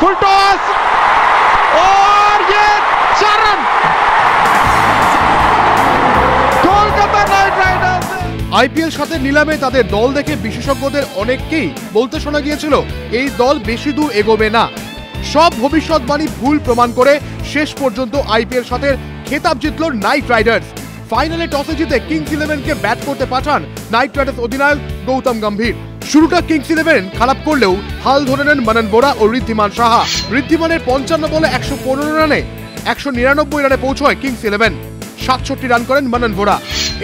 Full toss और ये चार run Kolkata Knight Riders IPL সাথে নিলামে তাদের দল দেখে বিশেষজ্ঞদের অনেককেই বলতে শোনা গিয়েছিল এই দল বেশি দূর এগোবে না সব ভবিষ্যৎবাণী ভুল প্রমাণ করে শেষ পর্যন্ত আইপিএল সাথে খেতাব জিতল নাইট রাইডার্স ফাইনালে টসে জিতে কিংস ইলেভেনকে ব্যাট করতে পাঠান নাইট রাইডার্স অধিনায়ক গৌতম গম্ভীর শুরুটা কিংস ইলেভেন খারাপ করলেও হাল ধরে নেন মনন বোরা ও ঋদ্ধিমান সাহা। ঋদ্ধিমানের পঞ্চান্ন বলে একশো পনেরো রানে একশো নিরানব্বই রানে পৌঁছয় কিংস ইলেভেন সাতষট্টি রান করেন মনন ভোরা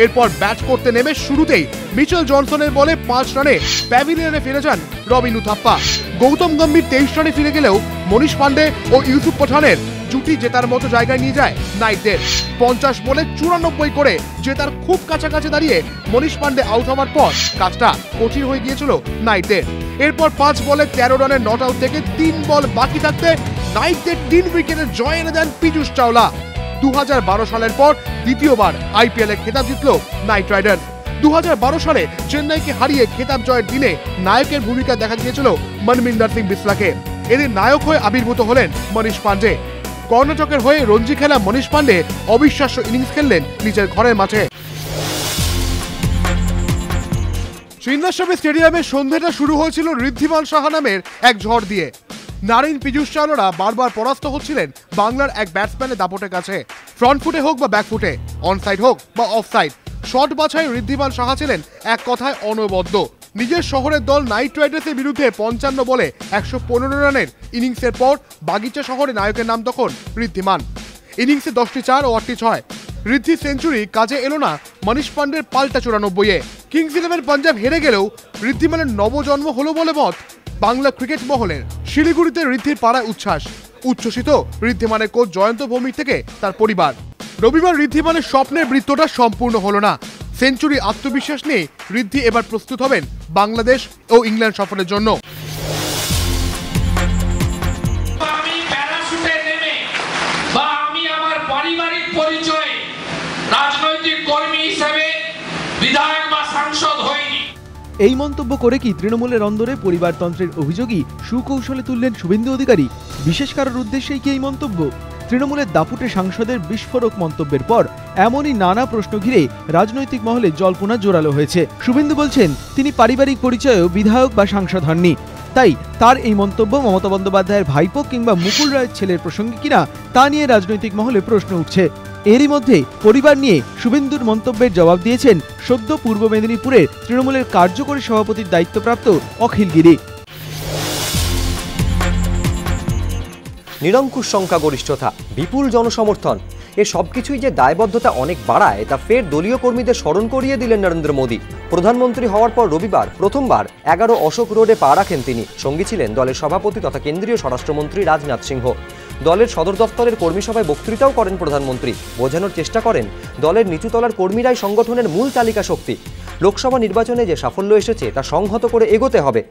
এরপর ব্যাট করতে নেমে শুরুতেই মিচেল জনসনের বলে পাঁচ রানে প্যাভিলিয়নে ফিরে যান রবিন উথাপ্পা গৌতম গম্ভীর তেইশ রানে ফিরে গেলেও মনীষ পান্ডে ও ইউসুফ পাঠানের জুটি জেতার মতো জায়গায় নিয়ে যায় নাইটদের। পঞ্চাশ বলে চুরানব্বই করে জেতার খুব কাছাকাছি দাঁড়িয়ে মনীষ পান্ডে আউট হওয়ার পর কাজটা কঠিন হয়ে গিয়েছিল নাইটদের। এরপর পাঁচ বলে তেরো রানের নট আউট থেকে তিন বল বাকি থাকতে নাইটদের তিন উইকেটে জয় এনে দেন পীযুষ চাওলা। দু হাজার বারো সালের পর দ্বিতীয়বার আইপিএলে খেতাব জিতল নাইট রাইডার্স দু সালে চেন্নাইকে হারিয়ে খেতাব জয়ের দিনে নায়কের ভূমিকা দেখা গিয়েছিল মনমিন্দর সিং বিসলাকে। এদিন নায়ক হয়ে আবির্ভূত হলেন মনীষ পান্ডে। কর্ণাটকের হয়ে রঞ্জি খেলা মনীষ পান্ডে অবিশ্বাস্য ইনিংস খেললেন নিজের ঘরের মাঠে। চিন্নাস্বামী স্টেডিয়ামে সন্ধ্যেটা শুরু হয়েছিল ঋদ্ধিমান সাহা নামের এক ঝড় দিয়ে। নারীন পীযুষ চাওলারা বারবার পরাস্ত হচ্ছিলেন বাংলার এক ব্যাটসম্যানের দাপটের কাছে। ফ্রন্ট ফুটে হোক বা ব্যাক ফুটে অন সাইড হোক বা অফ সাইড শট বাছাই ঋদ্ধিমান সাহা ছিলেন এক কথায় অনবদ্য। নিজের শহরের দল নাইট রাইডার্সের বিরুদ্ধে পঞ্চান্ন বলে একশো পনেরো রানের ইনিংসের পর বাগিচা শহরে নায়কের নাম তখন ঋদ্ধিমান। ইনিংসে দশটি চার ও আটটি ছয়। ঋদ্ধি সেঞ্চুরি কাজে এলো না মনীষ পান্ডের পাল্টা চুরানব্বইয়ে। কিংস ইলেভেন পাঞ্জাব হেরে গেলেও ঋদ্ধিমানের নবজন্ম হলো বলে মত বাংলা ক্রিকেট মহলের। শিলিগুড়িতে ঋদ্ধির পাড়ায় উচ্ছ্বাস। উচ্ছ্বসিত ঋদ্ধিমানের কোচ জয়ন্ত ভৌমিক থেকে তার পরিবার। রবিবার ঋদ্ধিমানের স্বপ্নের বৃত্তটা সম্পূর্ণ হলো না। সেঞ্চুরি আত্মবিশ্বাস নিয়ে ঋদ্ধি এবার প্রস্তুত হবেন বাংলাদেশ ও ইংল্যান্ড সফরের জন্য। আমি প্যারাশুটে নেমে বা আমি আমার পারিবারিক পরিচয়ে রাজনৈতিক কর্মী হিসেবে বিধায়ক বা সাংসদ হইনি। এই মন্তব্য করে কি তৃণমূলের অন্দরে পরিবারতন্ত্রের অভিযোগই সুকৌশলে তুললেন শুভেন্দু অধিকারী? বিশেষ কারোর উদ্দেশ্যেই কি এই মন্তব্য? তৃণমূলের দাপুটে সাংসদের বিস্ফোরক মন্তব্যের পর এমনই নানা প্রশ্ন ঘিরে রাজনৈতিক মহলে জল্পনা জোরালো হয়েছে। শুভেন্দু বলছেন, তিনি পারিবারিক পরিচয়েও বিধায়ক বা সাংসদ হননি। তাই তার এই মন্তব্য মমতা বন্দ্যোপাধ্যায়ের ভাইপো কিংবা মুকুল রায়ের ছেলের প্রসঙ্গে কিনা তা নিয়ে রাজনৈতিক মহলে প্রশ্ন উঠছে। এরই মধ্যে পরিবার নিয়ে শুভেন্দুর মন্তব্যের জবাব দিয়েছেন সদ্য পূর্ব মেদিনীপুরের তৃণমূলের কার্যকরী সভাপতির দায়িত্বপ্রাপ্ত অখিল গিরি। নিরঙ্কুশ সংখ্যাগরিষ্ঠতা, বিপুল জনসমর্থন, এ সব কিছুই যে দায়বদ্ধতা অনেক বাড়ায়, তা ফের দলীয় কর্মীদের স্মরণ করিয়ে দিলেন নরেন্দ্র মোদী। প্রধানমন্ত্রী হওয়ার পর রবিবার, প্রথমবার, এগারো অশোক রোডে পা রাখেন তিনি। সঙ্গী ছিলেন দলের সভাপতি তথা কেন্দ্রীয় স্বরাষ্ট্রমন্ত্রী রাজনাথ সিংহ। দলের সদর দফতরের কর্মী সভায় বক্তৃতাও করেন প্রধানমন্ত্রী। বোঝানোর চেষ্টা করেন, দলের নিচুতলার কর্মীরাই সংগঠনের মূল তালিকা শক্তি লোকসভা নির্বাচনে যে সাফল্য এসেছে, তা সংহত করে এগোতে হবে।